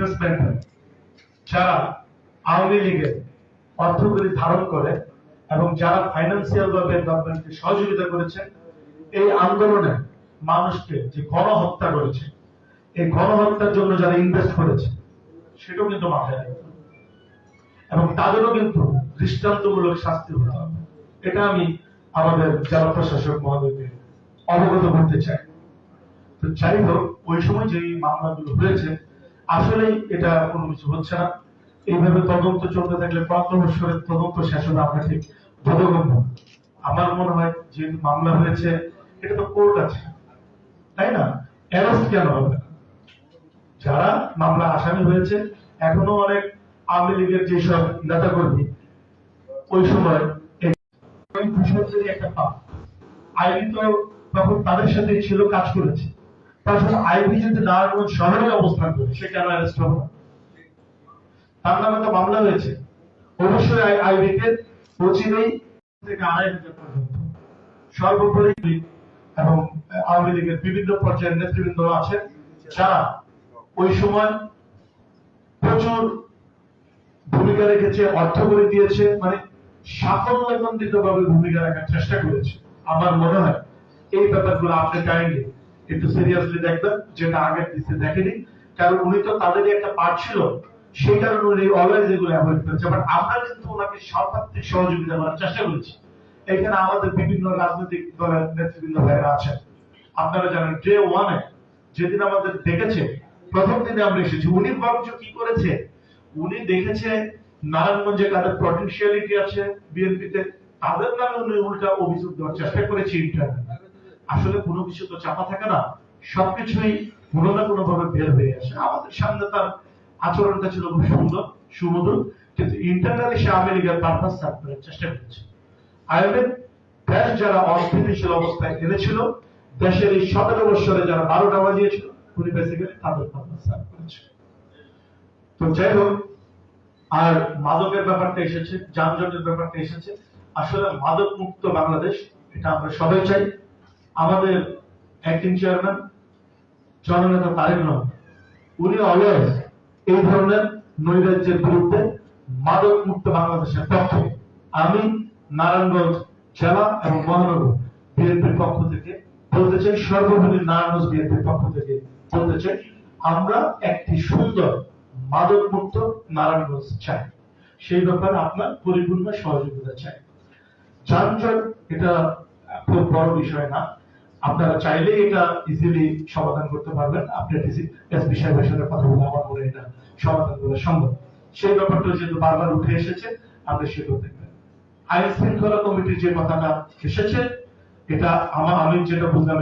বিজনেসম্যানরা যারা আওয়ামী লীগের অর্থগুলি ধারণ করে এবং যারা ফাইন্যান্সিয়াল ভাবে গভর্নমেন্টকে সহযোগিতা করেছে, এই আন্দোলনে মানুষকে যে গণহত্যা করেছে, এই গণহত্যার জন্য যারা ইনভেস্ট করেছে, সেটাও কিন্তু মাথায় এবং তাদেরও কিন্তু দৃষ্টান্তমূলক শাস্তি হতে হবে। এটা আমি আমাদের জেলা প্রশাসক মহোদয়কে অবগত করতে চাই। তো যাই হোক, ওই সময় যে মামলাগুলো হয়েছে আসলেই এটা কোনো কিছু হচ্ছে না। এইভাবে তদন্ত চলতে থাকলে পাঁচ বছরের তদন্ত শেষ হবে, আমরা ঠিক বোধগম্য। আমার মনে হয় যে মামলা হয়েছে, এটা তো কোর্ট আছে, তাই না? অ্যারেস্ট কেন হবে যারা মামলা আসামি হয়েছে, এখনও অনেক আওয়ামী লীগের যেসব নেতা কর্মী ওই সময় ঘুষের একটা পাপ। আইবি তো তখন তাদের সাথে ছিল, কাজ করেছে। আইবি যদি নারায়ণগঞ্জ শহরে অবস্থান করে, সে কেন অ্যারেস্ট হবে? তার নামে তো মামলা হয়েছে। অবশ্যই থেকে আড়াই হাজার পর্যন্ত সর্বোপরি এবং আওয়ামী লীগের বিভিন্ন পর্যায়ের নেতৃবৃন্দ আছে যারা ওই সময় প্রচুর ভূমিকা রেখেছে, অর্থ করে দিয়েছে মানে সাফল্যমণ্ডিত ভাবে ভূমিকা রাখার চেষ্টা করেছে। আমার মনে হয় এই ব্যাপারগুলো আপনি কাইন্ডলি একটু সিরিয়াসলি দেখবেন যেটা আগের দিতে দেখেনি, কারণ উনি তো তাদেরই একটা পার্ট ছিল, সেই কারণে উনি অলওয়েজ এগুলো অ্যাভয়েড করেছে। বাট আমরা কিন্তু ওনাকে সর্বাত্মিক সহযোগিতা করার চেষ্টা করেছি। এখানে আমাদের বিভিন্ন রাজনৈতিক দলের নেতৃবৃন্দ ভাইরা আছেন। আপনারা জানেন ডে ওয়ানে যেদিন আমাদের দেখেছে, প্রথম দিনে আমরা এসেছি। উনি বরঞ্চ কি করেছে? উনি দেখেছে নারায়ণগঞ্জে কাদের পটেনশিয়ালিটি আছে বিএনপিতে তাদের নামে উনি উল্টা অভিযোগ দেওয়ার চেষ্টা করেছে ইন্টারনেট আসলে কোনো কিছু তো চাপা থাকে না, সবকিছুই কোনো না কোনো ভাবে বের হয়ে আসে। আমাদের সামনে তার আচরণটা ছিল খুব সুন্দর, সুমধুর, কিন্তু ইন্টারনালি সে আমেরিকার পারপাস সার্ভ করার চেষ্টা করেছে। আইএমএফ দেশ যারা অস্থিতিশীল অবস্থায় এনেছিল, দেশের এই সতেরো বছরে যারা বারোটা বাজিয়েছিল, উনি বেসিক্যালি তাদের পারপাস সার্ভ করেছে। তো যাই হোক, আর মাদকের ব্যাপারটা এসেছে, যানজটের ব্যাপারটা এসেছে। আসলে মাদক মুক্ত বাংলাদেশ, এটা আমরা সবাই চাই। আমাদের অ্যাক্টিং চেয়ারম্যান জননেতা তারেক রহমান, উনি অলওয়েজ এই ধরনের নৈরাজ্যের বিরুদ্ধে মাদক মুক্ত বাংলাদেশের পক্ষে। আমি নারায়ণগঞ্জ জেলা এবং মহানগর বিএনপির পক্ষ থেকে বলতে চাই সর্বোপরি নারায়ণগঞ্জ বিএনপির পক্ষ থেকে বলতে চাই, আমরা একটি সুন্দর মাদক মুক্ত নারায়ণগঞ্জ চাই। সেই ব্যাপারে আপনার পরিপূর্ণ সহযোগিতা চাই। যানজট এটা খুব বড় বিষয় না। আপনারা চাইলে এটা ইজিলি সমাধান করতে পারবেন। আপনার সাহেবের সাথে কথা বলে আমার মনে এটা সমাধান করা সম্ভব। সেই ব্যাপারটা যেহেতু বারবার উঠে এসেছে আপনি সেটাও দেখবেন আইন শৃঙ্খলা কমিটির যে কথাটা এসেছে, এটা আমার আমি যেটা বুঝলাম